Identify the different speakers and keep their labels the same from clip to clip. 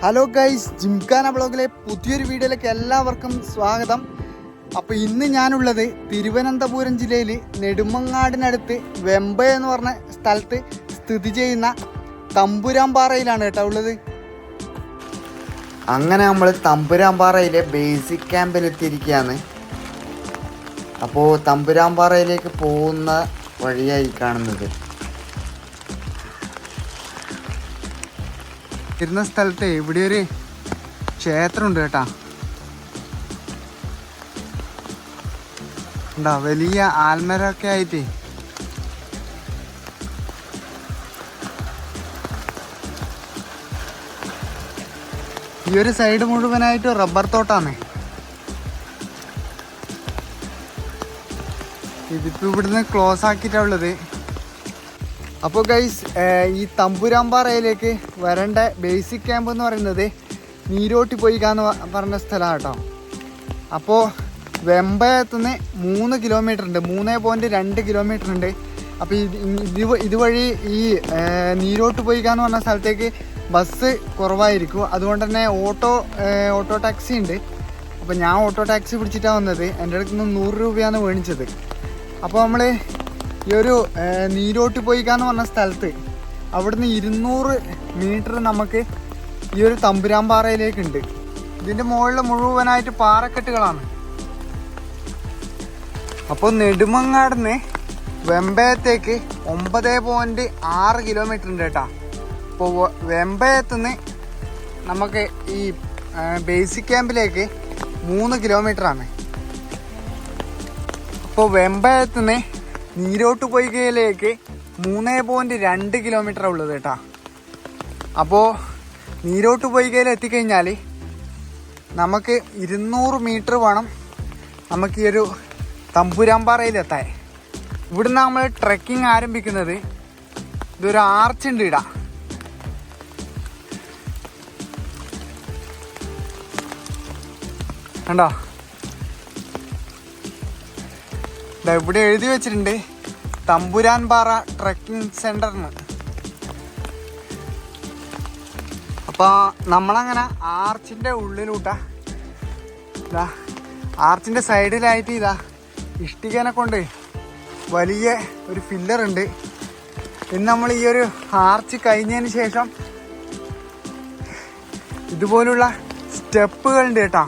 Speaker 1: Hello guys gymkhana ബ്ലോഗിലെ പുതിയൊരു വീഡിയോയിലേക്ക് എല്ലാവർക്കും സ്വാഗതം. അപ്പോൾ ഇന്ന് ഞാനുള്ളത് തിരുവനന്തപുരം ജില്ലയിൽ നെടുമങ്ങാടിനടുത്ത് വെമ്പ എന്ന് പറഞ്ഞ സ്ഥലത്ത് സ്ഥിതി ചെയ്യുന്ന തമ്പുരാമ്പാറയിലാണ് കേട്ടോ ഉള്ളത്. അങ്ങനെ നമ്മൾ തമ്പുരാമ്പാറയിലെ ബേസിക് ക്യാമ്പിൽ എത്തിയിരിക്കുകയാണ് അപ്പോൾ തമ്പുരാമ്പാറയിലേക്ക് പോകുന്ന വഴിയായി കാണുന്നത്. ഇരുന്ന സ്ഥലത്ത് ഇവിടെ ഒരു ക്ഷേത്രമുണ്ട് കേട്ടാ. ഉണ്ടാ വലിയ ആൽമരമൊക്കെ ആയിട്ട്. ഈ ഒരു സൈഡ് മുഴുവനായിട്ട് റബ്ബർ തോട്ടാണ്. ഇതിപ്പോ ഇവിടുന്ന് ക്ലോസ് ആക്കിയിട്ടാ ഉള്ളത്. അപ്പോൾ ഗൈസ് ഈ തമ്പുരാമ്പാറയിലേക്ക് വരേണ്ട ബേസിക് ക്യാമ്പ് എന്ന് പറയുന്നത് നീരോട്ടി പോയിക്കാന്ന് പറഞ്ഞ സ്ഥലമാണ് കേട്ടോ അപ്പോൾ വെമ്പയത്തുനിന്ന് മൂന്ന് കിലോമീറ്റർ ഉണ്ട്. മൂന്ന് പോയിന്റ് രണ്ട് കിലോമീറ്റർ ഉണ്ട്. അപ്പോൾ ഇത് ഇത് ഇതുവഴി ഈ നീരോട്ട് പോയിക്കാന്ന് പറഞ്ഞ സ്ഥലത്തേക്ക് ബസ് കുറവായിരിക്കും. അതുകൊണ്ട് തന്നെ ഓട്ടോ ഓട്ടോ ടാക്സി ഉണ്ട്. അപ്പോൾ ഞാൻ ഓട്ടോ ടാക്സി പിടിച്ചിട്ടാണ് വന്നത്. എന്റെ അടുത്ത് നിന്ന് നൂറ് രൂപയാണ് മേടിച്ചത് അപ്പോൾ നമ്മൾ ഈ ഒരു നീരോട്ട് പോയിക്കാന്ന് പറഞ്ഞ സ്ഥലത്ത് അവിടുന്ന് ഇരുന്നൂറ് മീറ്റർ നമുക്ക് ഈ ഒരു തമ്പുരാൻ പാറയിലേക്കുണ്ട്. ഇതിന്റെ മുകളിൽ മുഴുവനായിട്ട് പാറക്കെട്ടുകളാണ്. അപ്പോൾ നെടുമങ്ങാടുന്ന് വെമ്പയത്തേക്ക് ഒമ്പത് പോയിന്റ് ആറ് കിലോമീറ്റർ ഉണ്ട് കേട്ടോ. അപ്പോൾ വെമ്പയത്തുനിന്ന് നമുക്ക് ഈ ബേസിക് ക്യാമ്പിലേക്ക് മൂന്ന് കിലോമീറ്ററാണ്. അപ്പോൾ വെമ്പയത്തുനിന്ന് നീരോട്ട് പൊയ്കയിലേക്ക് മൂന്ന് പോയിന്റ് രണ്ട് കിലോമീറ്റർ ഉള്ളത് കേട്ടാ. അപ്പോൾ നീരോട്ട് പൊയ്കയിൽ എത്തിക്കഴിഞ്ഞാൽ നമുക്ക് ഇരുന്നൂറ് മീറ്റർ വേണം നമുക്ക് ഈ ഒരു തമ്പുരാമ്പാറയിലെത്താൻ ഇവിടുന്ന് നമ്മൾ ട്രെക്കിംഗ് ആരംഭിക്കുന്നത് ഇതൊരു ആർച്ച് ഉണ്ട് ഇട. കണ്ടോ? ഇവിടെ എഴുതി വെച്ചിട്ടുണ്ട്. തമ്പുരാൻ തമ്പുരാൻപാറ ട്രക്കിംഗ് സെന്ററിന് അപ്പോൾ നമ്മളങ്ങനെ ആർച്ചിന്റെ ഉള്ളിലൂട്ടാ. ഇതാ ആർച്ചിന്റെ സൈഡിലായിട്ട് ഇതാ ഇഷ്ടികനെ കൊണ്ട് വലിയ ഒരു ഫില്ലർ ഉണ്ട്. ഇന്ന് നമ്മൾ ഈ ഒരു ആർച്ച് കഴിഞ്ഞതിന് ശേഷം ഇതുപോലുള്ള സ്റ്റെപ്പുകളുണ്ട് കേട്ടോ.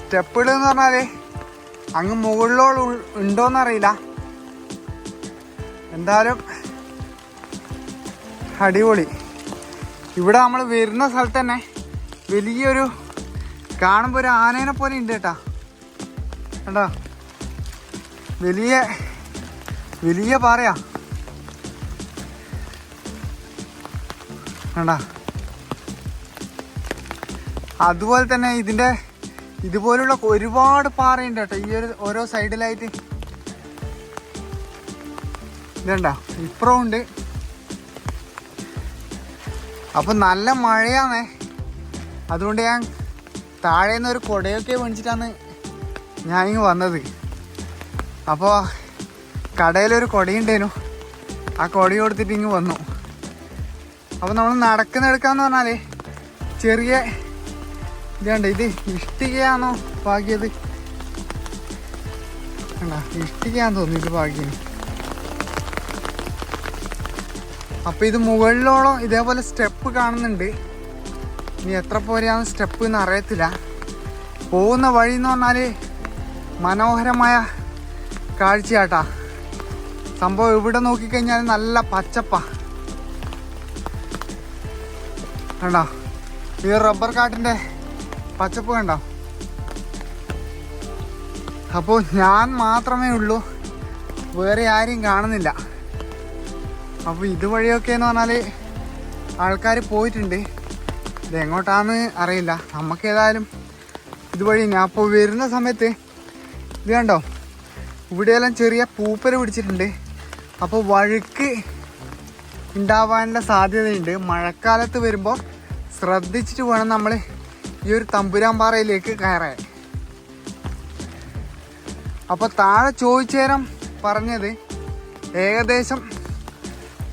Speaker 1: സ്റ്റെപ്പുകൾ എന്ന് പറഞ്ഞാൽ അങ്ങ് ഉണ്ടോന്ന് ഉണ്ടോന്നറിയില്ല. എന്തായാലും അടിപൊളി. ഇവിടെ നമ്മൾ വരുന്ന സ്ഥലത്ത് തന്നെ വലിയൊരു കാണുമ്പോൾ ഒരു ആനേനെ പോലെ ഉണ്ട് കേട്ടാ. കേട്ടോ വലിയ വലിയ പാറയാ. കണ്ടാ? അതുപോലെ തന്നെ ഇതിന്റെ ഇതുപോലുള്ള ഒരുപാട് പാറയുണ്ട് കേട്ടോ. ഈ ഒരു ഓരോ സൈഡിലായിട്ട് ഇതുണ്ട? ഇപ്പുറം ഉണ്ട്. അപ്പൊ നല്ല മഴയാണേ. അതുകൊണ്ട് ഞാൻ താഴെ നിന്ന് ഒരു കുടയൊക്കെ മേടിച്ചിട്ടാണ് ഞാൻ ഇങ്ങ് വന്നത് അപ്പോൾ കടയിലൊരു കുടയുണ്ടേനു ആ കുട കൊടുത്തിട്ട് ഇങ്ങ് വന്നു. അപ്പോൾ നമ്മൾ നടക്കുന്നെടുക്കാന്ന് പറഞ്ഞാൽ ചെറിയ ഇതുണ്ട് ഇത് ഇഷ്ടികയാണോ പാകിയത് വേണ്ട ഇഷ്ടികയാന്ന് തോന്നി ഇത് പാകിയത് അപ്പൊ ഇത് മുകളിലോളം ഇതേപോലെ സ്റ്റെപ്പ് കാണുന്നുണ്ട്. ഇനി എത്ര പോരെയാണ് സ്റ്റെപ്പ് എന്ന് അറിയത്തില്ല. പോകുന്ന വഴി എന്ന് പറഞ്ഞാൽ മനോഹരമായ കാഴ്ചയാട്ടാ. സംഭവം ഇവിടെ നോക്കിക്കഴിഞ്ഞാൽ നല്ല പച്ചപ്പാ. കണ്ടോ? ഈ റബ്ബർ കാട്ടിന്റെ പച്ചപ്പ് കണ്ടോ അപ്പോൾ ഞാൻ മാത്രമേ ഉള്ളൂ. വേറെ ആരെയും കാണുന്നില്ല. അപ്പോൾ ഇതുവഴിയൊക്കെ എന്ന് പറഞ്ഞാൽ ആൾക്കാർ പോയിട്ടുണ്ട്. ഇത് എങ്ങോട്ടാന്ന് അറിയില്ല. നമുക്ക് ഏതായാലും ഇതുവഴി ഞാൻ അപ്പോൾ വരുന്ന സമയത്ത് ഇത് കണ്ടോ? ഇവിടെയെല്ലാം ചെറിയ പൂപ്പൽ പിടിച്ചിട്ടുണ്ട്. അപ്പോൾ വഴുക്ക് ഉണ്ടാവാനുള്ള സാധ്യതയുണ്ട്. മഴക്കാലത്ത് വരുമ്പോൾ ശ്രദ്ധിച്ചിട്ട് വേണം നമ്മൾ ഈ ഒരു തമ്പുരാമ്പാറയിലേക്ക് കയറാൻ അപ്പോൾ താഴെ ചോദിച്ചേരം പറഞ്ഞത് ഏകദേശം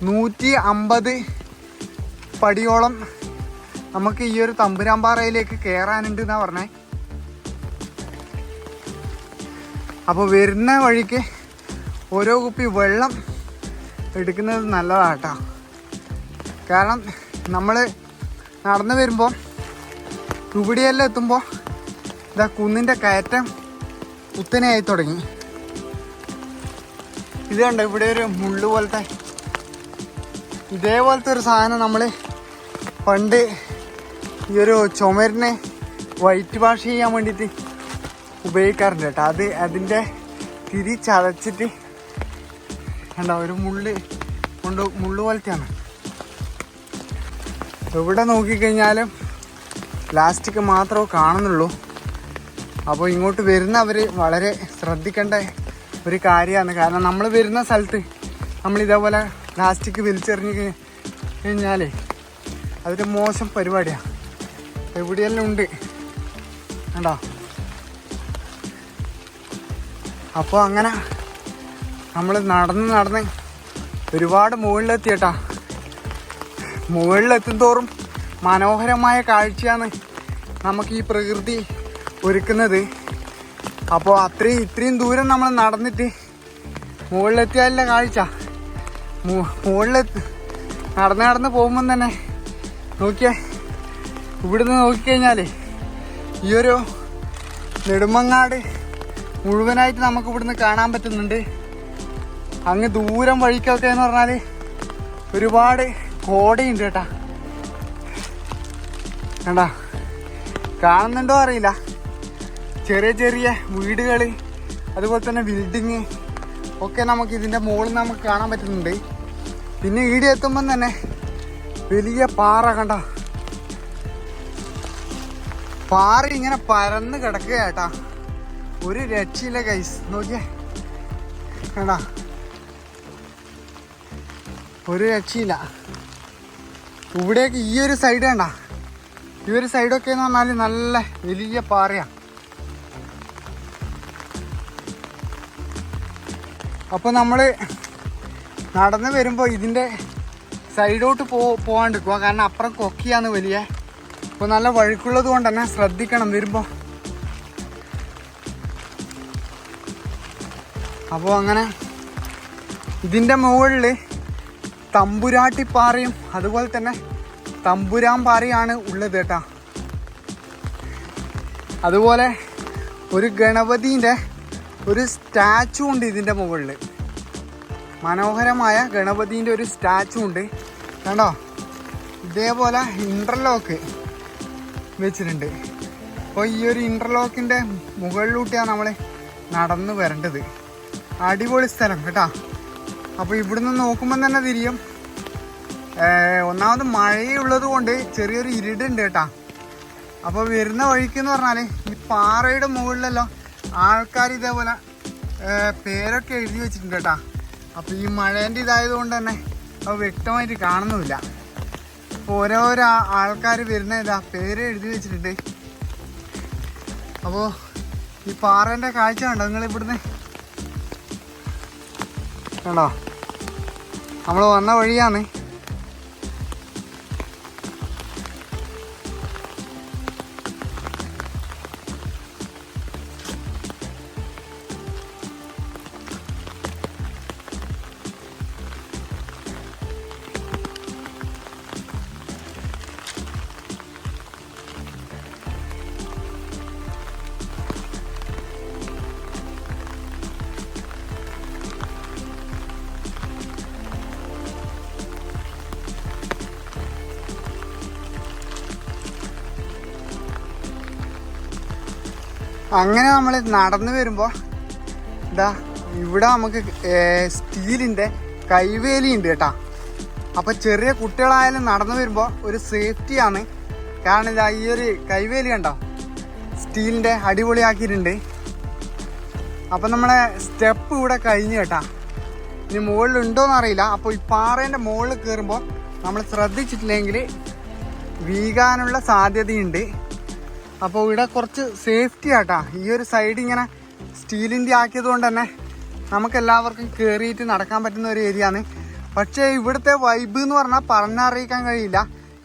Speaker 1: നൂറ്റി അമ്പത് പടിയോളം നമുക്ക് ഈ ഒരു തമ്പുരാമ്പാറയിലേക്ക് കയറാനുണ്ട് എന്നാ പറഞ്ഞേ. അപ്പോൾ വരുന്ന വഴിക്ക് ഓരോ കുപ്പി വെള്ളം എടുക്കുന്നത് നല്ലതാട്ടോ. കാരണം നമ്മൾ നടന്നു വരുമ്പോൾ ഇവിടെയെല്ലാം എത്തുമ്പോൾ ഇതാ കുന്നിന്റെ കയറ്റം കുത്തനെയായി തുടങ്ങി. ഇത് കണ്ടോ ഇവിടെ ഒരു മുള്ളു പോലത്തെ ഇതേപോലത്തെ ഒരു സാധനം നമ്മൾ പണ്ട് ഈ ഒരു ചുമരിനെ വൈറ്റ് വാഷ് ചെയ്യാൻ വേണ്ടിയിട്ട് ഉപയോഗിക്കാറുണ്ട് കേട്ടോ. അത് അതിന്റെ തിരി ചതച്ചിട്ട് കണ്ടോ ഒരു മുള്ള് കൊണ്ട് മുള്ളു പോലത്തെയാണ്. എവിടെ നോക്കിക്കഴിഞ്ഞാലും പ്ലാസ്റ്റിക് മാത്രമേ കാണുന്നുള്ളൂ. അപ്പോൾ ഇങ്ങോട്ട് വരുന്നവർ വളരെ ശ്രദ്ധിക്കേണ്ട ഒരു കാര്യമാണ്. കാരണം നമ്മൾ വരുന്ന സ്ഥലത്ത് നമ്മൾ ഇതേപോലെ പ്ലാസ്റ്റിക് വലിച്ചെറിഞ്ഞ് കഴി- കഴിഞ്ഞാലേ അതൊരു മോശം പരിപാടിയാണ് എവിടെയെല്ലാം ഉണ്ട്? കണ്ടോ? അപ്പോൾ അങ്ങനെ നമ്മൾ നടന്ന് നടന്ന് ഒരുപാട് മുകളിലെത്തി കേട്ടാ മുകളിലെത്തും തോറും മനോഹരമായ കാഴ്ചയാണ് നമുക്ക് ഈ പ്രകൃതി ഒരുക്കുന്നത്. അപ്പോൾ അത്രയും ഇത്രയും ദൂരം നമ്മൾ നടന്നിട്ട് മുകളിലെത്തിയാലല്ല കാഴ്ച. മുകളിലെ നടന്ന് നടന്ന് പോകുമ്പം തന്നെ നോക്കിയേ ഇവിടുന്ന് നോക്കിക്കഴിഞ്ഞാൽ ഈ ഒരു നെടുമങ്ങാട് മുഴുവനായിട്ട് നമുക്ക് ഇവിടുന്ന് കാണാൻ പറ്റുന്നുണ്ട്. അങ്ങ് ദൂരം വഴിക്കൊക്കെ എന്ന് പറഞ്ഞാൽ ഒരുപാട് കോടയുണ്ട് കേട്ടാ. കണ്ടാ? കാണുന്നുണ്ടോ അറിയില്ല. ചെറിയ ചെറിയ വീടുകൾ അതുപോലെ തന്നെ ബിൽഡിങ് ഒക്കെ നമുക്ക് ഇതിന്റെ മുകളിൽ നമുക്ക് കാണാൻ പറ്റുന്നുണ്ട്. പിന്നെ ഈടി എത്തുമ്പം തന്നെ വലിയ പാറ കണ്ട? പാറ ഇങ്ങനെ പരന്ന് കിടക്കുക കേട്ടാ. ഒരു രക്ഷയില്ല കൈസ് നോക്കിയേ. കണ്ട? ഒരു രക്ഷയില്ല. ഇവിടേക്ക് ഈ ഒരു സൈഡ് കണ്ട? ഈ ഒരു സൈഡൊക്കെ എന്ന് പറഞ്ഞാൽ നല്ല വലിയ പാറയാ. അപ്പോൾ നമ്മൾ നടന്ന് വരുമ്പോൾ ഇതിന്റെ സൈഡോട്ട് പോ പോകാണ്ടിരിക്കുക കാരണം അപ്പുറം കൊക്കിയാണ് വലിയ. അപ്പോൾ നല്ല വഴുക്കുള്ളത് കൊണ്ട് തന്നെ ശ്രദ്ധിക്കണം വരുമ്പോൾ അപ്പോൾ അങ്ങനെ ഇതിന്റെ മുകളിൽ തമ്പുരാട്ടിപ്പാറയും അതുപോലെ തന്നെ തമ്പുരാൻ പാറയാണ് ഉള്ളത് കേട്ടാ. അതുപോലെ ഒരു ഗണപതിന്റെ ഒരു സ്റ്റാച്ചു ഉണ്ട് ഇതിന്റെ മുകളിൽ. മനോഹരമായ ഗണപതിന്റെ ഒരു സ്റ്റാച്ചു ഉണ്ട്. കണ്ടോ? ഇതേപോലെ ഇന്റർലോക്ക് വെച്ചിട്ടുണ്ട്. അപ്പോൾ ഈ ഒരു ഇന്റർലോക്കിന്റെ മുകളിലൂട്ടിയാണ് നമ്മൾ നടന്നു വരേണ്ടത്. അടിപൊളി സ്ഥലം കേട്ടോ. അപ്പോൾ ഇവിടുന്ന് നോക്കുമ്പോൾ തന്നെ തിരിയും. ഒന്നാമത് മഴയുള്ളത് കൊണ്ട് ചെറിയൊരു ഇരുടുണ്ട് കേട്ടാ. അപ്പോൾ വരുന്ന വഴിക്ക് എന്ന് പറഞ്ഞാൽ ഈ പാറയുടെ മുകളിലല്ലോ ആൾക്കാർ ഇതേപോലെ പേരൊക്കെ എഴുതി വെച്ചിട്ടുണ്ട് കേട്ടാ. അപ്പോൾ ഈ മഴേന്റെ ഇതായത് കൊണ്ട് തന്നെ അത് വ്യക്തമായിട്ട് കാണുന്നുമില്ല. അപ്പോൾ ഓരോരോ ആൾക്കാർ വരുന്ന ഇതാ പേര് എഴുതി വെച്ചിട്ടുണ്ട്. അപ്പോൾ ഈ പാറേന്റെ കാഴ്ച കണ്ടോ നിങ്ങൾ ഇവിടുന്ന്? കണ്ടോ? നമ്മൾ വന്ന വഴിയാണ്. അങ്ങനെ നമ്മൾ നടന്നു വരുമ്പോൾ ഇതാ ഇവിടെ നമുക്ക് സ്റ്റീലിന്റെ കൈവേലി ഉണ്ട് കേട്ടോ. അപ്പോൾ ചെറിയ കുട്ടികളായാലും നടന്നു വരുമ്പോൾ ഒരു സേഫ്റ്റിയാണ് കാരണം ഇതാ ഈ ഒരു കൈവേലി കണ്ടോ? സ്റ്റീലിന്റെ അടിപൊളിയാക്കിയിട്ടുണ്ട്. അപ്പം നമ്മളെ സ്റ്റെപ്പ് ഇവിടെ കഴിഞ്ഞു കേട്ടാ. ഇനി മുകളിൽ ഉണ്ടോയെന്ന് അറിയില്ല. അപ്പോൾ ഈ പാറേന്റെ മുകളിൽ കയറുമ്പോൾ നമ്മൾ ശ്രദ്ധിച്ചിട്ടില്ലെങ്കിൽ വീകാനുള്ള സാധ്യതയുണ്ട്. അപ്പോൾ ഇവിടെ കുറച്ച് സേഫ്റ്റി ആട്ടാ. ഈ ഒരു സൈഡ് ഇങ്ങനെ സ്റ്റീലിന്റെ ആക്കിയത് കൊണ്ട് തന്നെ നമുക്ക് എല്ലാവർക്കും കയറിയിട്ട് നടക്കാൻ പറ്റുന്ന ഒരു ഏരിയ ആണ്. പക്ഷേ ഇവിടുത്തെ വൈബ് എന്ന് പറഞ്ഞാൽ പറഞ്ഞറിയിക്കാൻ കഴിയില്ല.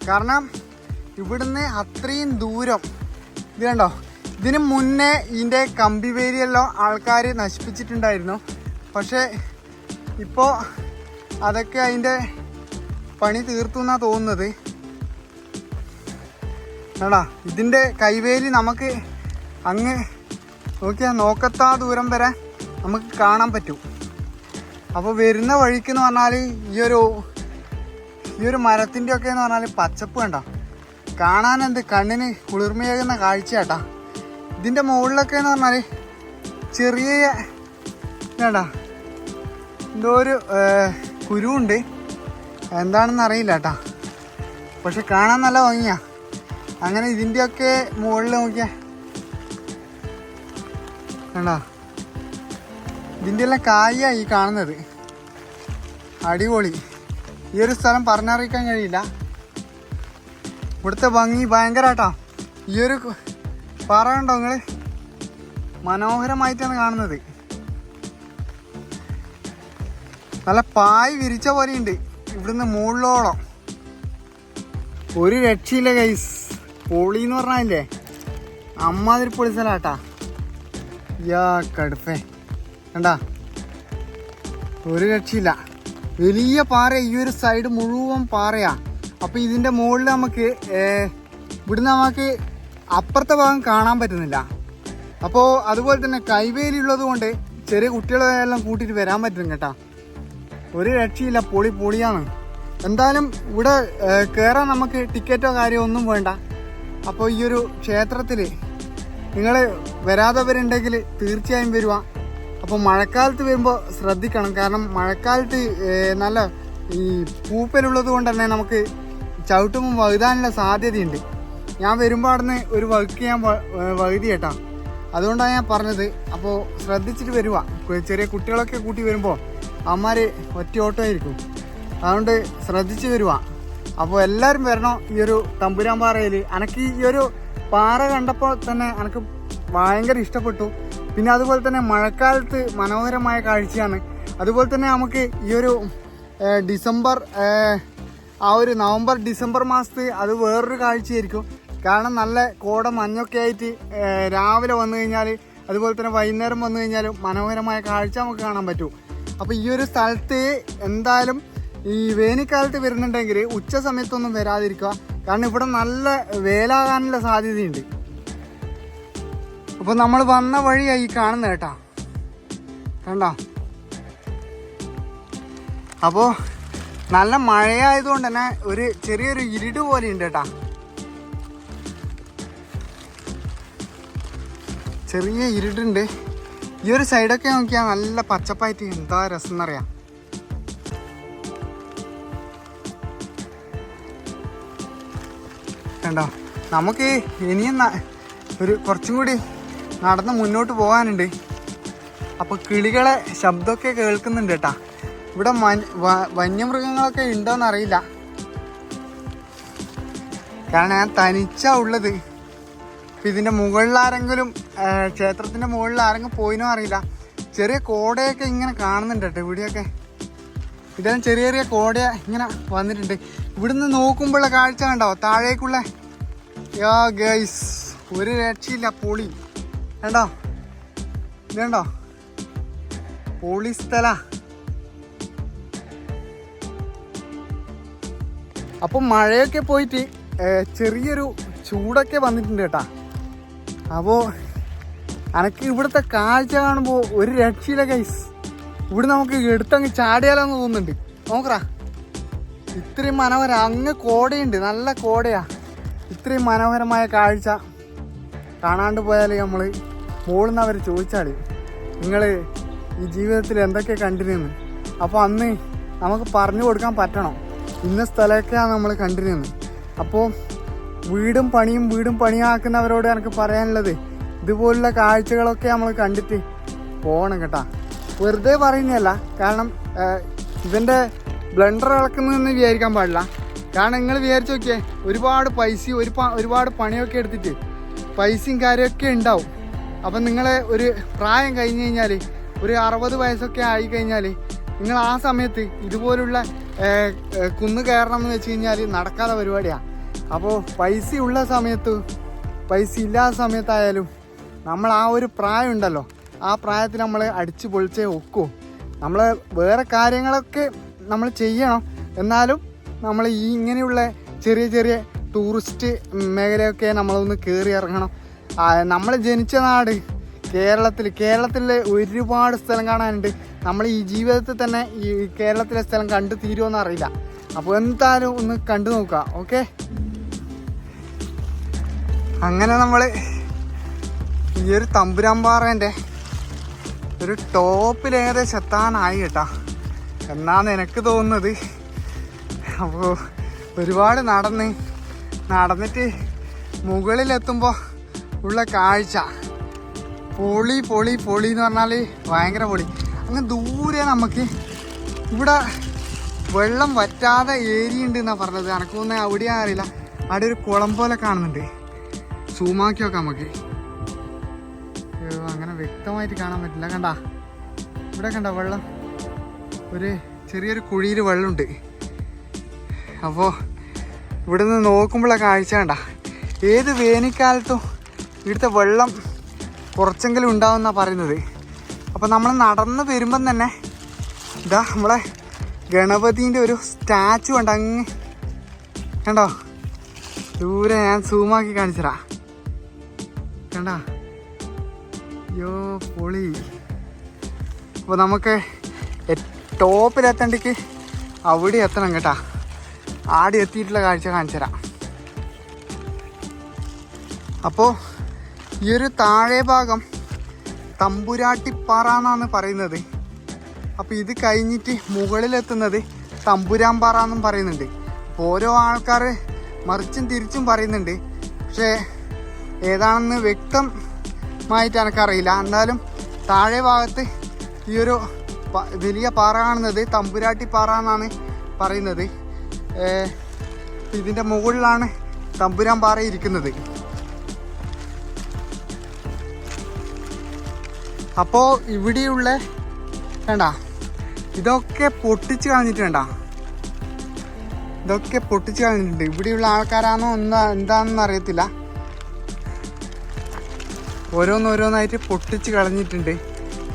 Speaker 1: കാരണം ഇവിടുന്ന് അത്രയും ദൂരം ഇത് കണ്ടോ? ഇതിന് മുന്നേ ഇതിന്റെ കമ്പി വേരിയെല്ലാം ആൾക്കാർ നശിപ്പിച്ചിട്ടുണ്ടായിരുന്നു. പക്ഷേ ഇപ്പോൾ അതൊക്കെ അതിന്റെ പണി തീർത്തു എന്നാണ് തോന്നുന്നത്. എടാ ഇതിന്റെ കൈവേലി നമുക്ക് അങ്ങ് നോക്കിയാൽ നോക്കത്താ ദൂരം വരെ നമുക്ക് കാണാൻ പറ്റും. അപ്പോൾ വരുന്ന വഴിക്ക് എന്ന് പറഞ്ഞാൽ ഈ ഒരു ഈ ഒരു മരത്തിന്റെ ഒക്കെ എന്ന് പറഞ്ഞാൽ പച്ചപ്പ് കണ്ട. കാണാൻ എന്ത് കണ്ണിന് കുളിർമയേകുന്ന കാഴ്ച കേട്ടാ ഇതിന്റെ മുകളിലൊക്കെ എന്ന് പറഞ്ഞാൽ ചെറിയ വേണ്ട എന്തോ ഒരു കുരുവുണ്ട്. എന്താണെന്ന് അറിയില്ല കേട്ടാ പക്ഷെ കാണാൻ നല്ല ഭംഗിയാ. അങ്ങനെ ഇതിന്റെയൊക്കെ മുകളിൽ നോക്കിയാ. കണ്ടോ? ഇതിന്റെ എല്ലാം കായായി കാണുന്നത്. അടിപൊളി. ഈ ഒരു സ്ഥലം പറഞ്ഞറിയിക്കാൻ കഴിയില്ല. ഇവിടുത്തെ ഭംഗി ഭയങ്കരമായിട്ടാ ഈ ഒരു പാറ കണ്ടോ നിങ്ങൾ മനോഹരമായിട്ടാണ് കാണുന്നത്. നല്ല പായ് വിരിച്ച പോലെയുണ്ട്. ഇവിടുന്ന് മുകളിലോളം. ഒരു രക്ഷയില്ല ഗൈസ് പൊളി എന്ന് പറഞ്ഞാലേ അമ്മാതിരി പൊളി സ്ഥലാട്ടാ യാ കടുപ്പേ. കണ്ടാ? ഒരു രക്ഷയില്ല. വലിയ പാറ ഈ ഒരു സൈഡ് മുഴുവൻ പാറയാ. അപ്പൊ ഇതിന്റെ മുകളിൽ നമുക്ക് ഇവിടുന്ന് നമുക്ക് അപ്പുറത്തെ ഭാഗം കാണാൻ പറ്റുന്നില്ല. അപ്പോൾ അതുപോലെ തന്നെ കൈവേലി ഉള്ളത് കൊണ്ട് ചെറിയ കുട്ടികളെല്ലാം കൂട്ടിയിട്ട് വരാൻ പറ്റും കേട്ടാ. ഒരു രക്ഷയില്ല പൊളി പൊളിയാണ്. എന്തായാലും ഇവിടെ കയറാൻ നമുക്ക് ടിക്കറ്റോ കാര്യമോ ഒന്നും വേണ്ട. അപ്പോൾ ഈ ഒരു ക്ഷേത്രത്തിൽ നിങ്ങൾ വരാത്തവരുണ്ടെങ്കിൽ തീർച്ചയായും വരുക അപ്പോൾ മഴക്കാലത്ത് വരുമ്പോൾ ശ്രദ്ധിക്കണം. കാരണം മഴക്കാലത്ത് നല്ല ഈ പൂപ്പലുള്ളത് കൊണ്ട് തന്നെ നമുക്ക് ചവിട്ടുമ്പോൾ വഴുതാനുള്ള സാധ്യതയുണ്ട്. ഞാൻ വരുമ്പോൾ അവിടുന്ന് ഒരു വഴുക്ക് ഞാൻ വഴുതി കേട്ടാ അതുകൊണ്ടാണ് ഞാൻ പറഞ്ഞത്. അപ്പോൾ ശ്രദ്ധിച്ചിട്ട് വരുക ചെറിയ കുട്ടികളൊക്കെ കൂട്ടി വരുമ്പോൾ അമ്മമാർ ഒറ്റ ഓട്ടോ ആയിരിക്കും അതുകൊണ്ട് ശ്രദ്ധിച്ച് വരുക അപ്പോൾ എല്ലാവരും വരണം ഈ ഒരു തമ്പുരാൻ പാറയിൽ എനിക്ക് ഈ ഒരു പാറ കണ്ടപ്പോൾ തന്നെ എനിക്ക് ഭയങ്കര ഇഷ്ടപ്പെട്ടു. പിന്നെ അതുപോലെ തന്നെ മഴക്കാലത്ത് മനോഹരമായ കാഴ്ചയാണ്. അതുപോലെ തന്നെ നമുക്ക് ഈ ഒരു ഡിസംബർ ആ ഒരു നവംബർ ഡിസംബർ മാസത്ത് അത് വേറൊരു കാഴ്ചയായിരിക്കും. കാരണം നല്ല കോട മഞ്ഞൊക്കെ ആയിട്ട് രാവിലെ വന്നു കഴിഞ്ഞാൽ അതുപോലെ തന്നെ വൈകുന്നേരം വന്നു കഴിഞ്ഞാൽ മനോഹരമായ കാഴ്ച നമുക്ക് കാണാൻ പറ്റും. അപ്പോൾ ഈ ഒരു സ്ഥലത്ത് എന്തായാലും ഈ വേനൽക്കാലത്ത് വരുന്നുണ്ടെങ്കിൽ ഉച്ച സമയത്തൊന്നും വരാതിരിക്കുക. കാരണം ഇവിടെ നല്ല വേലാകാനുള്ള സാധ്യതയുണ്ട്. അപ്പോൾ നമ്മൾ വന്ന വഴിയായി കാണുന്നത് കേട്ടാ. കണ്ടോ? അപ്പോൾ നല്ല മഴയായതുകൊണ്ട് തന്നെ ഒരു ചെറിയൊരു ഇരുട് പോലെ ഉണ്ട് കേട്ടാ. ചെറിയ ഇരുട്ടുണ്ട് ഈ ഒരു സൈഡൊക്കെ നോക്കിയാൽ നല്ല പച്ചപ്പായിട്ട് എന്താ രസം എന്നറിയാം. കണ്ടോ നമുക്ക് ഇനിയും ഒരു കുറച്ചും കൂടി നടന്ന് മുന്നോട്ട് പോകാനുണ്ട്. അപ്പോൾ കിളികളെ ശബ്ദമൊക്കെ കേൾക്കുന്നുണ്ട് കേട്ടാ. ഇവിടെ വന്യമൃഗങ്ങളൊക്കെ ഉണ്ടോന്ന് അറിയില്ല. കാരണം ഞാൻ തനിച്ചാ ഉള്ളത്. ഇപ്പം ഇതിന്റെ മുകളിൽ ആരെങ്കിലും ക്ഷേത്രത്തിന്റെ മുകളിൽ ആരെങ്കിലും പോയിനോ അറിയില്ല. ചെറിയ കോടയൊക്കെ ഇങ്ങനെ കാണുന്നുണ്ട് കേട്ടോ ഇവിടെയൊക്കെ ഇതെല്ലാം ചെറിയ ചെറിയ കോടയ ഇങ്ങനെ വന്നിട്ടുണ്ട്. ഇവിടുന്ന് നോക്കുമ്പോഴുള്ള കാഴ്ച കണ്ടോ? താഴേക്കുള്ള. യോ ഗൈസ് ഒരു രക്ഷയില്ല പൊളി. കണ്ടോ? ഇത് കണ്ടോ? പൊളി സ്ഥല. അപ്പം മഴയൊക്കെ പോയിട്ട് ചെറിയൊരു ചൂടൊക്കെ വന്നിട്ടുണ്ട് കേട്ടാ. അപ്പോൾ അനക്ക് ഇവിടുത്തെ കാഴ്ച കാണുമ്പോൾ ഒരു രക്ഷയില്ല ഗൈസ് ഇവിടെ നമുക്ക് എടുത്തങ്ങ് ചാടിയാലോന്ന് തോന്നുന്നുണ്ട്. നോക്കറാ. ഇത്രയും മനോഹര അങ്ങ് കോടയുണ്ട്. നല്ല കോടയാ. ഇത്രയും മനോഹരമായ കാഴ്ച. കാണാണ്ട് പോയാൽ നമ്മൾ മുകളിൽ അവർ ചോദിച്ചാൽ നിങ്ങൾ ഈ ജീവിതത്തിൽ എന്തൊക്കെ കണ്ടിരുന്നു? അപ്പോൾ അന്ന് നമുക്ക് പറഞ്ഞു കൊടുക്കാൻ പറ്റണം. ഇന്ന സ്ഥലമൊക്കെയാണ് നമ്മൾ കണ്ടിരുന്നത്. അപ്പോൾ വീടും പണിയും വീടും പണിയാക്കുന്നവരോട് എനിക്ക് പറയാനുള്ളത് ഇതുപോലുള്ള കാഴ്ചകളൊക്കെ നമ്മൾ കണ്ടിട്ട് പോകണം കേട്ടാ. വെറുതെ പറയുന്നതല്ല. കാരണം ഇവന്റെ ബ്ലണ്ടർ ഇളക്കുന്നതെന്ന് വിചാരിക്കാൻ പാടില്ല. കാരണം നിങ്ങൾ വിചാരിച്ചു നോക്കിയേ ഒരുപാട് പൈസയും ഒരു ഒരുപാട് പണിയൊക്കെ എടുത്തിട്ട് പൈസയും കാര്യമൊക്കെ ഉണ്ടാവും. അപ്പം നിങ്ങൾ ഒരു പ്രായം കഴിഞ്ഞ് കഴിഞ്ഞാൽ ഒരു അറുപത് വയസ്സൊക്കെ ആയി കഴിഞ്ഞാൽ നിങ്ങൾ ആ സമയത്ത് ഇതുപോലുള്ള കുന്ന് കയറണം എന്ന് വെച്ച് കഴിഞ്ഞാൽ നടക്കാത്ത പരിപാടിയാണ് അപ്പോൾ പൈസ ഉള്ള സമയത്ത് പൈസ ഇല്ലാത്ത സമയത്തായാലും നമ്മൾ ആ ഒരു പ്രായം ഉണ്ടല്ലോ. ആ പ്രായത്തിൽ നമ്മൾ അടിച്ച് പൊളിച്ചേ ഒക്കൂ. നമ്മൾ വേറെ കാര്യങ്ങളൊക്കെ നമ്മൾ ചെയ്യണം. എന്നാലും നമ്മൾ ഈ ഇങ്ങനെയുള്ള ചെറിയ ചെറിയ ടൂറിസ്റ്റ് മേഖലയൊക്കെ നമ്മളൊന്ന് കയറി ഇറങ്ങണം. നമ്മൾ ജനിച്ച നാട് കേരളത്തിൽ. കേരളത്തിലെ ഒരുപാട് സ്ഥലം കാണാനുണ്ട്. നമ്മൾ ഈ ജീവിതത്തിൽ തന്നെ ഈ കേരളത്തിലെ സ്ഥലം കണ്ടു തീരുമെന്ന് അറിയില്ല. അപ്പോൾ എന്തായാലും ഒന്ന് കണ്ടു നോക്കുക ഓക്കെ? അങ്ങനെ നമ്മൾ ഈ ഒരു തമ്പുരാമ്പാറേന്റെ ഒരു ടോപ്പിൽ ഏകദേശം എത്താനായി കേട്ടാ. എന്നാന്ന് എനിക്ക് തോന്നുന്നത്? അപ്പോൾ ഒരുപാട് നടന്ന് നടന്നിട്ട് മുകളിലെത്തുമ്പോൾ ഉള്ള കാഴ്ച. പൊളി പൊളി പൊളി എന്ന് പറഞ്ഞാൽ ഭയങ്കര പൊളി. അങ്ങ് ദൂരെ നമുക്ക് ഇവിടെ വെള്ളം വറ്റാതെ ഏരിയ ഉണ്ട് എന്നാണ് പറഞ്ഞത് എനക്കൊന്നും അവിടെയാ അറിയില്ല. അവിടെ ഒരു കുളം പോലെ കാണുന്നുണ്ട്. സൂമാക്കി നോക്കാം നമുക്ക്. അങ്ങനെ വ്യക്തമായിട്ട് കാണാൻ പറ്റില്ല. കണ്ട? ഇവിടെ കണ്ട വെള്ളം. ഒരു ചെറിയൊരു കുഴിയിൽ വെള്ളമുണ്ട്. അപ്പോൾ ഇവിടെ നിന്ന് നോക്കുമ്പോഴുള്ള കാഴ്ച കണ്ട. ഏത് വേനൽക്കാലത്തും ഇവിടുത്തെ വെള്ളം കുറച്ചെങ്കിലും ഉണ്ടാവുമെന്നാണ് പറയുന്നത്. അപ്പോൾ നമ്മൾ നടന്ന് വരുമ്പം തന്നെ ഇതാ നമ്മളെ ഗണപതിന്റെ ഒരു സ്റ്റാച്ചു ഉണ്ട് അങ്ങ് കണ്ടോ? ദൂരെ ഞാൻ സൂമാക്കി കാണിച്ചതാ. കണ്ട? യോ പൊളി. അപ്പോൾ നമുക്ക് ടോപ്പിലെത്തേണ്ടക്ക് അവിടെ എത്തണം കേട്ടാ. ആടി എത്തിയിട്ടുള്ള കാഴ്ച കാണിച്ചു തരാം അപ്പോൾ ഈ ഒരു താഴെ ഭാഗം തമ്പുരാട്ടിപ്പാറ എന്നാണ് പറയുന്നത്. അപ്പോൾ ഇത് കഴിഞ്ഞിട്ട് മുകളിലെത്തുന്നത് തമ്പുരാമ്പാറ എന്നും പറയുന്നുണ്ട്. ഓരോ ആൾക്കാർ മറിച്ചും തിരിച്ചും പറയുന്നുണ്ട്. പക്ഷേ ഏതാണെന്ന് വ്യക്തമായിട്ട് എനിക്കറിയില്ല. എന്നാലും താഴെ ഭാഗത്ത് ഈ ഒരു വലിയ പാറ കാണുന്നത് തമ്പുരാട്ടി പാറ എന്നാണ് പറയുന്നത്. ഇതിന്റെ മുകളിലാണ് തമ്പുരാൻ പാറ ഇരിക്കുന്നത്. അപ്പോൾ ഇവിടെയുള്ള വേണ്ട ഇതൊക്കെ പൊട്ടിച്ച് കളഞ്ഞിട്ട് വേണ്ട. ഇതൊക്കെ പൊട്ടിച്ച് കളഞ്ഞിട്ടുണ്ട്. ഇവിടെയുള്ള ആൾക്കാരാണോ എന്താ എന്താണെന്ന് അറിയത്തില്ല. ഓരോന്നോരോന്നായിട്ട് പൊട്ടിച്ച് കളഞ്ഞിട്ടുണ്ട്.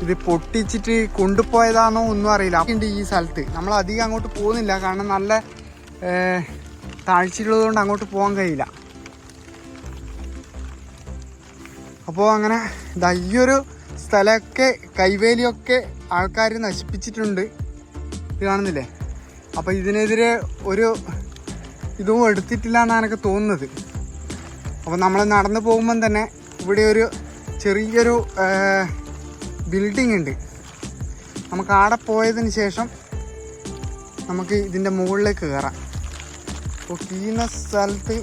Speaker 1: ഇത് പൊട്ടിച്ചിട്ട് കൊണ്ടുപോയതാണോ ഒന്നും അറിയില്ല. ഉണ്ട് ഈ സ്ഥലത്ത്. നമ്മൾ അധികം അങ്ങോട്ട് പോകുന്നില്ല. കാരണം നല്ല താഴ്ചയുള്ളതുകൊണ്ട് അങ്ങോട്ട് പോകാൻ കഴിയില്ല. അപ്പോൾ അങ്ങനെ ദയ്യൊരു സ്ഥലമൊക്കെ കൈവേലിയൊക്കെ ആൾക്കാർ നശിപ്പിച്ചിട്ടുണ്ട്. ഇത് കാണുന്നില്ലേ? അപ്പോൾ ഇതിനെതിരെ ഒരു ഇതും എടുത്തിട്ടില്ല എന്നാണ് എനിക്ക് തോന്നുന്നത്. അപ്പോൾ നമ്മൾ നടന്നു പോകുമ്പം തന്നെ ഇവിടെ ഒരു ചെറിയൊരു ബിൽഡിംഗ് ഉണ്ട്. നമുക്ക് ആടെ പോയതിന് ശേഷം നമുക്ക് ഇതിന്റെ മുകളിലേക്ക് കയറാം അപ്പോൾ കീന സ്ഥലത്ത്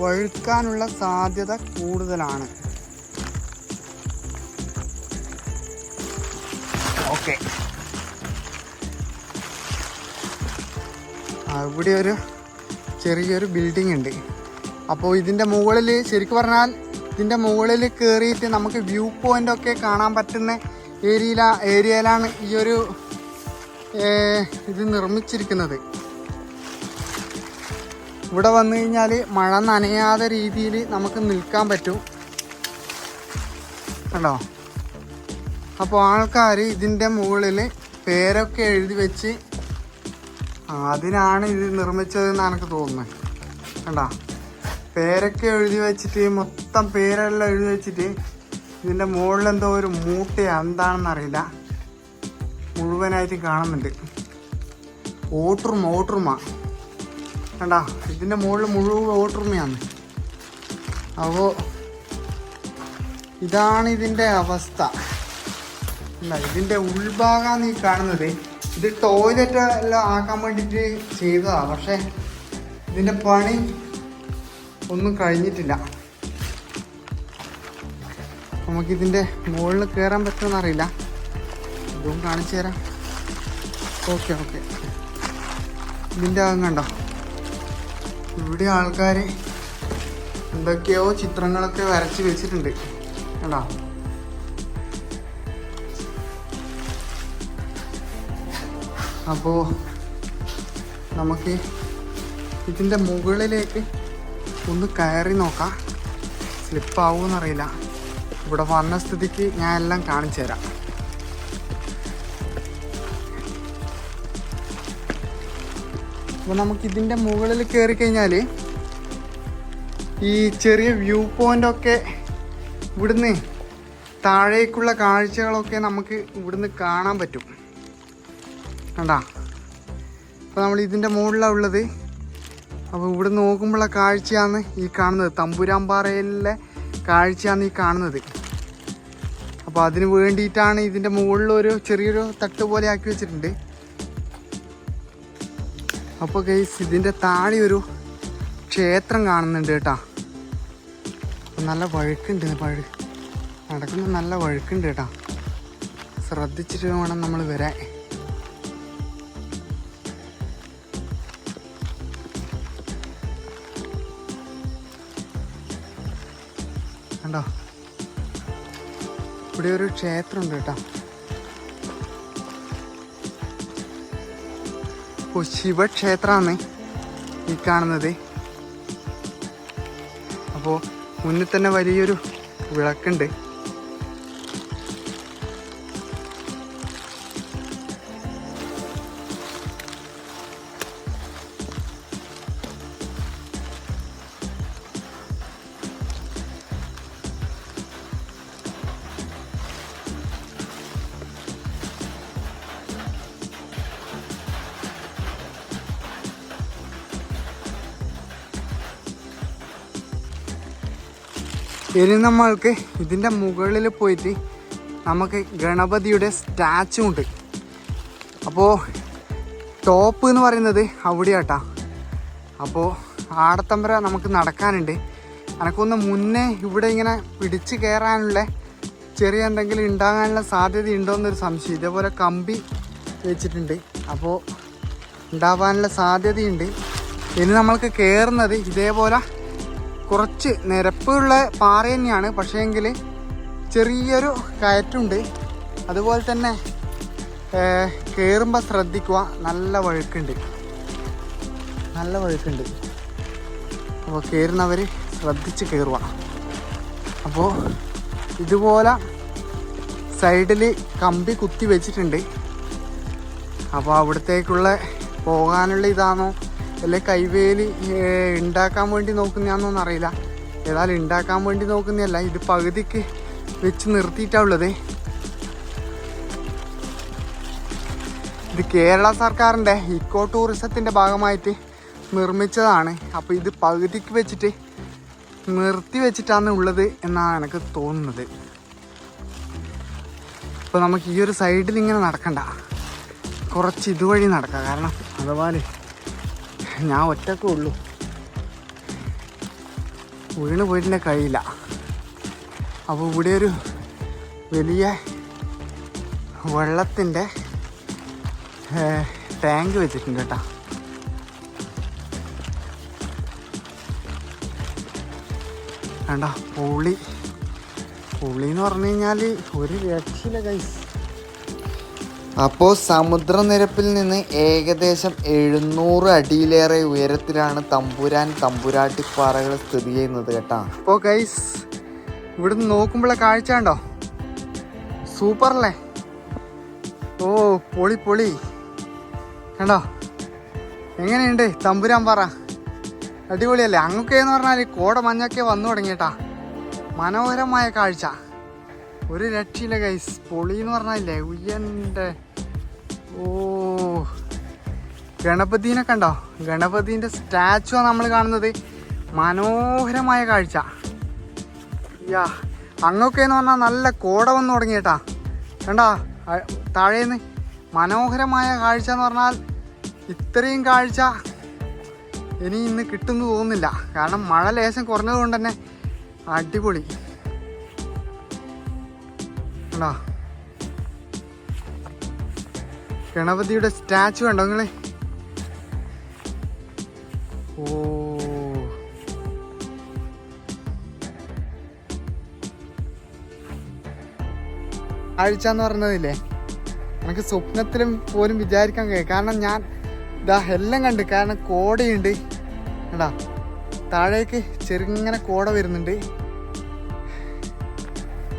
Speaker 1: വഴുക്കാനുള്ള സാധ്യത കൂടുതലാണ്. ഓക്കെ. ഇവിടെ ഒരു ചെറിയൊരു ബിൽഡിംഗ് ഉണ്ട്. അപ്പോൾ ഇതിന്റെ മുകളിൽ ശരിക്കും പറഞ്ഞാൽ ഇതിന്റെ മുകളിൽ കയറിയിട്ട് നമുക്ക് വ്യൂ പോയിന്റ് ഒക്കെ കാണാൻ പറ്റുന്ന ഏരിയയില ഏരിയയിലാണ് ഈ ഒരു ഇത് നിർമ്മിച്ചിരിക്കുന്നത്. ഇവിടെ വന്നു കഴിഞ്ഞാൽ മഴ നനയാതെ രീതിയിൽ നമുക്ക് നിൽക്കാൻ പറ്റും. കണ്ടോ? അപ്പോൾ ആൾക്കാർ ഇതിന്റെ മുകളിൽ പേരൊക്കെ എഴുതി വെച്ച് അതിനാണ് ഇത് നിർമ്മിച്ചതെന്നാണ് എനിക്ക് തോന്നുന്നത്. കണ്ടാ? പേരൊക്കെ എഴുതി വെച്ചിട്ട് മൊത്തം പേരെല്ലാം എഴുതി വെച്ചിട്ട് ഇതിന്റെ മുകളിൽ എന്തോ ഒരു മൂട്ട എന്താണെന്ന് അറിയില്ല മുഴുവനായിട്ട് കാണുന്നുണ്ട്. ഓട്ടുറുമ ഓട്ടുറുമ. കണ്ടാ ഇതിന്റെ മുകളിൽ മുഴുവൻ ഓട്ടുറുമയാണ്. അപ്പോൾ ഇതാണ് ഇതിന്റെ അവസ്ഥ. ഇതിന്റെ ഉൾഭാഗമാണ് ഈ കാണുന്നത്. ഇത് ടോയ്ലറ്റ് എല്ലാം ആക്കാൻ വേണ്ടിയിട്ട് ചെയ്തതാണ് പക്ഷേ ഇതിന്റെ പണി ഒന്നും കഴിഞ്ഞിട്ടില്ല. നമുക്കിതിന്റെ മുകളിൽ കയറാൻ പറ്റുമെന്ന് അറിയില്ല ഇതും കാണിച്ചു തരാം. Okay okay. ഇതിന്റെ അകം കണ്ടോ? ഇവിടെ ആൾക്കാർ എന്തൊക്കെയോ ചിത്രങ്ങളൊക്കെ വരച്ച് വെച്ചിട്ടുണ്ട്. കണ്ടോ? അപ്പോൾ നമുക്ക് ഇതിന്റെ മുകളിലേക്ക് ഒന്ന് കയറി നോക്കാം. സ്ലിപ്പാവൂന്നറിയില്ല. ഇവിടെ വന്ന സ്ഥിതിക്ക് ഞാൻ എല്ലാം കാണിച്ചു തരാം. അപ്പോൾ നമുക്ക് ഇതിന്റെ മുകളിൽ കയറി കഴിഞ്ഞാൽ ഈ ചെറിയ വ്യൂ പോയിന്റ് ഒക്കെ ഇവിടുന്ന് താഴേക്കുള്ള കാഴ്ചകളൊക്കെ നമുക്ക് ഇവിടുന്ന് കാണാൻ പറ്റും. കണ്ടാ? അപ്പോൾ നമ്മൾ ഇതിന്റെ മുകളിലാണ് ഉള്ളത്. അപ്പോൾ ഇവിടെ നോക്കുമ്പോഴുള്ള കാഴ്ചയാണ് ഈ കാണുന്നത്. തമ്പുരാമ്പാറയിലെ കാഴ്ചയാണ് ഈ കാണുന്നത്. അപ്പോൾ അതിന് വേണ്ടിയിട്ടാണ് ഇതിന്റെ മുകളിൽ ഒരു ചെറിയൊരു തട്ട് പോലെ ആക്കി വെച്ചിട്ടുണ്ട്. അപ്പോൾ ഗൈസ് ഇതിന്റെ താഴെ ഒരു ക്ഷേത്രം കാണുന്നുണ്ട് കേട്ടോ. നല്ല വഴുക്കുണ്ട് വഴു നടക്കുന്ന നല്ല വഴുക്കുണ്ട് കേട്ടോ. ശ്രദ്ധിച്ചിട്ട് വേണം നമ്മൾ വരാൻ. കണ്ടോ? ഇവിടെ ഒരു ക്ഷേത്രമുണ്ട് കേട്ടോ. ഓ ശിവക്ഷേത്രമാണ് ഈ കാണുന്നത്. അപ്പോൾ മുന്നിൽ തന്നെ വലിയൊരു വിളക്കുണ്ട്. ഇനി നമ്മൾക്ക് ഇതിന്റെ മുകളിൽ പോയിട്ട് നമുക്ക് ഗണപതിയുടെ സ്റ്റാച്ചു ഉണ്ട്. അപ്പോൾ ടോപ്പ് എന്ന് പറയുന്നത് അവിടെയാട്ടാ. അപ്പോൾ ആടത്തമ്പര നമുക്ക് നടക്കാനുണ്ട്. എനക്കൊന്ന് മുന്നേ ഇവിടെ ഇങ്ങനെ പിടിച്ച് കയറാനുള്ള ചെറിയ എന്തെങ്കിലും ഉണ്ടാകാനുള്ള സാധ്യത ഉണ്ടോ എന്നൊരു സംശയം. ഇതേപോലെ കമ്പി വെച്ചിട്ടുണ്ട്. അപ്പോൾ ഉണ്ടാവാനുള്ള സാധ്യതയുണ്ട്. ഇനി നമ്മൾക്ക് കയറുന്നത് ഇതേപോലെ കുറച്ച് നിരപ്പുള്ള പാറ തന്നെയാണ്. പക്ഷേങ്കിൽ ചെറിയൊരു കയറ്റുണ്ട്. അതുപോലെ തന്നെ കയറുമ്പോൾ ശ്രദ്ധിക്കുക. നല്ല വഴുക്കുണ്ട്. നല്ല വഴുക്കുണ്ട്. അപ്പോൾ കയറുന്നവർ ശ്രദ്ധിച്ച് കയറുക അപ്പോൾ ഇതുപോലെ സൈഡിൽ കമ്പി കുത്തി വെച്ചിട്ടുണ്ട്. അപ്പോൾ അവിടത്തേക്കുള്ള പോകാനുള്ള ഇതാണോ? അല്ലെ കൈവേലി ഉണ്ടാക്കാൻ വേണ്ടി നോക്കുന്നതാണെന്നൊന്നും അറിയില്ല. ഏതായാലും ഉണ്ടാക്കാൻ വേണ്ടി നോക്കുന്നതല്ല ഇത് പകുതിക്ക് വെച്ച് നിർത്തിയിട്ടാണുള്ളത് ഇത് കേരള സർക്കാരിന്റെ ഇക്കോ ടൂറിസത്തിന്റെ ഭാഗമായിട്ട് നിർമ്മിച്ചതാണ്. അപ്പോൾ ഇത് പകുതിക്ക് വെച്ചിട്ട് നിർത്തി വെച്ചിട്ടാണ് ഉള്ളത് എന്നാണ് എനിക്ക് തോന്നുന്നത്. അപ്പോൾ നമുക്ക് ഈ ഒരു സൈഡിൽ ഇങ്ങനെ നടക്കണ്ട. കുറച്ച് ഇതുവഴി നടക്കാം. കാരണം അതുപോലെ ഞാൻ ഒറ്റക്കേ ഉള്ളൂ. വീണ് പോയിട്ടുണ്ടെങ്കിൽ കഴിയില്ല. അപ്പോൾ ഇവിടെ ഒരു വലിയ വെള്ളത്തിന്റെ ടാങ്ക് വെച്ചിട്ടുണ്ട് കേട്ടോ. വേണ്ട പുളി. പുളി എന്ന് പറഞ്ഞു കഴിഞ്ഞാൽ ഒരു രക്ഷയില്ല കൈസ് അപ്പോൾ സമുദ്രനിരപ്പിൽ നിന്ന് ഏകദേശം എഴുന്നൂറ് അടിയിലേറെ ഉയരത്തിലാണ് തമ്പുരാൻ തമ്പുരാട്ടിപ്പാറകൾ സ്ഥിതി ചെയ്യുന്നത് കേട്ടാ. അപ്പോ ഗൈസ് ഇവിടുന്ന് നോക്കുമ്പോഴെ കാഴ്ച ഉണ്ടോ സൂപ്പറല്ലേ? ഓ പൊളി പൊളി. കണ്ടോ? എങ്ങനെയുണ്ട് തമ്പുരാൻ പാറ? അടിപൊളിയല്ലേ? അങ്ങൊക്കെ എന്ന് പറഞ്ഞാൽ കോട മഞ്ഞൊക്കെ വന്നു തുടങ്ങിയിട്ടാ. മനോഹരമായ കാഴ്ച. ഒരു രക്ഷയില്ല ഗൈസ് പൊളി എന്ന് പറഞ്ഞാലേ ഉയ്യന്റെ ഓ ഗണപതിനെ കണ്ടോ? ഗണപതിന്റെ സ്റ്റാച്ചു നമ്മൾ കാണുന്നത്. മനോഹരമായ കാഴ്ച. യാ അങ്ങൊക്കെ എന്ന് പറഞ്ഞാൽ നല്ല കോട വന്നു തുടങ്ങിയിട്ടാ. കണ്ടോ? താഴേന്ന്. മനോഹരമായ കാഴ്ച എന്ന് പറഞ്ഞാൽ ഇത്രയും കാഴ്ച ഇനി ഇന്ന് കിട്ടുമെന്ന് തോന്നുന്നില്ല. കാരണം മഴ ലേശം കുറഞ്ഞത് കൊണ്ട് തന്നെ അടിപൊളി. കണ്ടോ? ഗണപതിയുടെ സ്റ്റാച്ചു കണ്ടോ നിങ്ങളെ? ഓ. ആഴ്ച എന്ന് പറഞ്ഞതില്ലേ? എനിക്ക് സ്വപ്നത്തിലും പോലും വിചാരിക്കാൻ കഴിയും. കാരണം ഞാൻ ഇതാ എല്ലാം കണ്ട് കാരണം കോടയുണ്ട്. എടാ താഴേക്ക് ചെറുങ്ങനെ കോട വരുന്നുണ്ട്.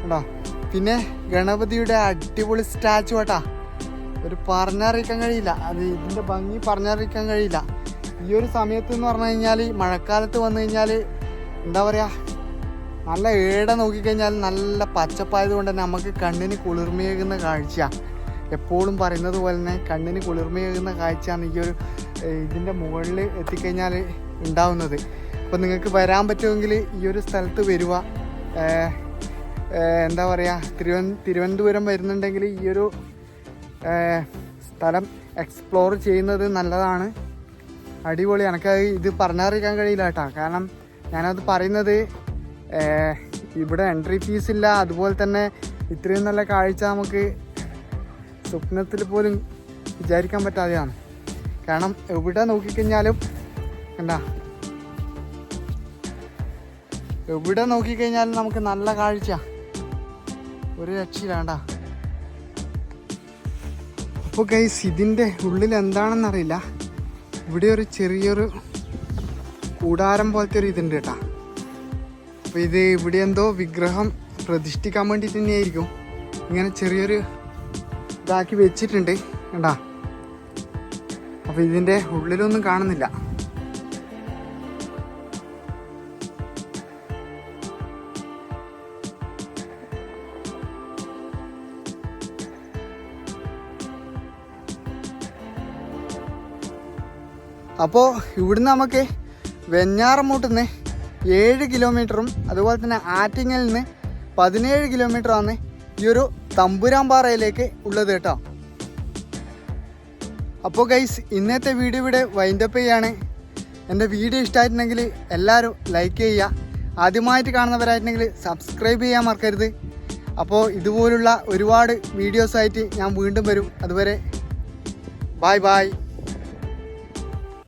Speaker 1: കേട്ടോ പിന്നെ ഗണപതിയുടെ അടിപൊളി സ്റ്റാച്ചു ആട്ടാ. ഒരു പറഞ്ഞറിയിക്കാൻ കഴിയില്ല. അത് ഇതിന്റെ ഭംഗി പറഞ്ഞറിയിക്കാൻ കഴിയില്ല. ഈ ഒരു സമയത്ത് എന്ന് പറഞ്ഞു കഴിഞ്ഞാൽ മഴക്കാലത്ത് വന്നു കഴിഞ്ഞാൽ എന്താ പറയുക നല്ല ഏട നോക്കിക്കഴിഞ്ഞാൽ നല്ല പച്ചപ്പായത് കൊണ്ട് തന്നെ നമുക്ക് കണ്ണിന് കുളിർമയേകുന്ന കാഴ്ചയാണ് എപ്പോഴും പറയുന്നത് പോലെ തന്നെ കണ്ണിന് കുളിർമയേകുന്ന കാഴ്ചയാണ് ഈ ഒരു ഇതിന്റെ മുകളിൽ എത്തിക്കഴിഞ്ഞാൽ ഉണ്ടാവുന്നത്. അപ്പോൾ നിങ്ങൾക്ക് വരാൻ പറ്റുമെങ്കിൽ ഈ ഒരു സ്ഥലത്ത് വരിക എന്താ പറയുക തിരുവന തിരുവനന്തപുരം വരുന്നുണ്ടെങ്കിൽ ഈ ഒരു സ്ഥലം എക്സ്പ്ലോർ ചെയ്യുന്നത് നല്ലതാണ്. അടിപൊളി. എനിക്ക് ഇത് പറഞ്ഞറിയിക്കാൻ കഴിയില്ല കേട്ടോ. കാരണം ഞാനത് പറയുന്നത് ഇവിടെ എൻട്രി ഫീസ് ഇല്ല. അതുപോലെ തന്നെ ഇത്രയും നല്ല കാഴ്ച നമുക്ക് സ്വപ്നത്തിൽ പോലും വിചാരിക്കാൻ പറ്റാതെയാണ്. കാരണം എവിടെ നോക്കിക്കഴിഞ്ഞാലും എന്താ? എവിടെ നോക്കിക്കഴിഞ്ഞാലും നമുക്ക് നല്ല കാഴ്ച. ഒരു രക്ഷയില്ലാണ്ടാ. അപ്പോൾ ഗൈസ് ഇതിന്റെ ഉള്ളിൽ എന്താണെന്നറിയില്ല. ഇവിടെ ഒരു ചെറിയൊരു കൂടാരം പോലത്തെ ഒരു ഇതുണ്ട് കേട്ടാ. അപ്പോൾ ഇത് ഇവിടെ എന്തോ വിഗ്രഹം പ്രതിഷ്ഠിക്കാൻ വേണ്ടിയിട്ട് തന്നെയായിരിക്കും. ഇങ്ങനെ ചെറിയൊരു ഇതാക്കി വെച്ചിട്ടുണ്ട് കേട്ടാ അപ്പോൾ ഇതിന്റെ ഉള്ളിലൊന്നും കാണുന്നില്ല. അപ്പോൾ ഇവിടുന്ന് നമുക്ക് വെഞ്ഞാറമൂട്ടിൽ നിന്ന് ഏഴ് കിലോമീറ്ററും അതുപോലെ തന്നെ ആറ്റിങ്ങൽ നിന്ന് പതിനേഴ് കിലോമീറ്ററാണ് ഈ ഒരു തമ്പുരാമ്പാറയിലേക്ക് ഉള്ളത് കേട്ടോ. അപ്പോൾ ഗൈസ് ഇന്നത്തെ വീഡിയോ ഇവിടെ വൈൻഡപ്പ് ചെയ്യാണ്. എന്റെ വീഡിയോ ഇഷ്ടമായിട്ടുണ്ടെങ്കിൽ എല്ലാവരും ലൈക്ക് ചെയ്യുക. ആദ്യമായിട്ട് കാണുന്നവരായിട്ടുണ്ടെങ്കിൽ സബ്സ്ക്രൈബ് ചെയ്യാൻ മറക്കരുത്. അപ്പോൾ ഇതുപോലുള്ള ഒരുപാട് വീഡിയോസായിട്ട് ഞാൻ വീണ്ടും വരും. അതുവരെ ബായ് ബായ്